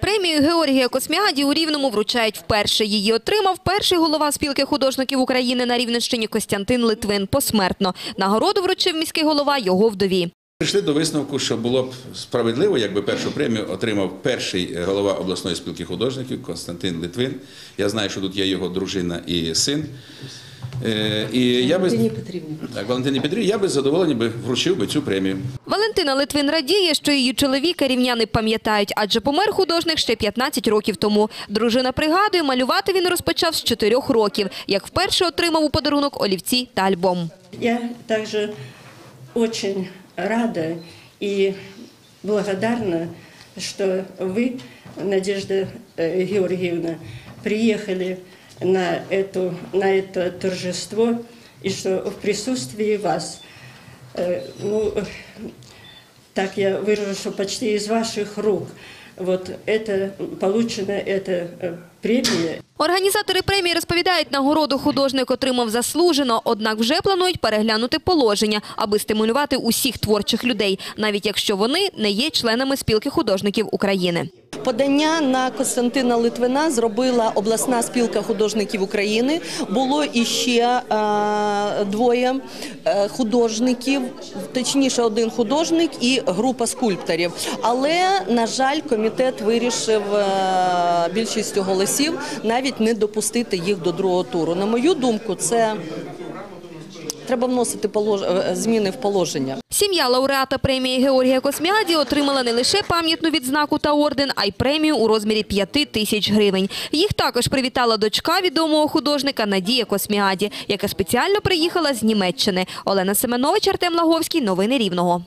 Премію Георгія Косміаді у Рівному вручають вперше. Її отримав перший голова спілки художників України на Рівненщині Костянтин Литвин посмертно. Нагороду вручив міський голова його вдові. Прийшли до висновку, що було б справедливо, якби першу премію отримав перший голова обласної спілки художників Константин Литвин. Я знаю, що тут є його дружина і син. Е, І я би Валентині Петрівні. так, Валентині Петрі, я би з задоволенням би вручив би цю премію. Валентина Литвин радіє, що її чоловіка рівняни пам'ятають, адже помер художник ще 15 років тому. Дружина пригадує, малювати він розпочав з 4 років, як вперше отримав у подарунок олівці та альбом. Я также очень рада и благодарна, что вы, Надежда э, Георгиевна, приехали на, эту, на это торжество, и что в присутствии вас, э, ну, э, так я выражу, что почти из ваших рук, вот это, получена эта э, премия, Організатори премії розповідають, нагороду художник отримав заслужено, однак вже планують переглянути положення, аби стимулювати усіх творчих людей, навіть якщо вони не є членами спілки художників України. Подання на Костянтина Литвина зробила обласна спілка художників України. Було іще е, двоє е, художників, точніше, один художник і група скульпторів. Але на жаль, комітет вирішив е, більшістю голосів навіть не допустити їх до другого туру. На мою думку, це треба вносити е, зміни в положення. Сім'я лауреата премії Георгія Косміаді отримала не лише пам'ятну відзнаку та орден, а й премію у розмірі 5 тисяч гривень. Їх також привітала дочка відомого художника Надія Косміаді, яка спеціально приїхала з Німеччини. Олена Семенович, Артем Лаговський. Новини Рівного.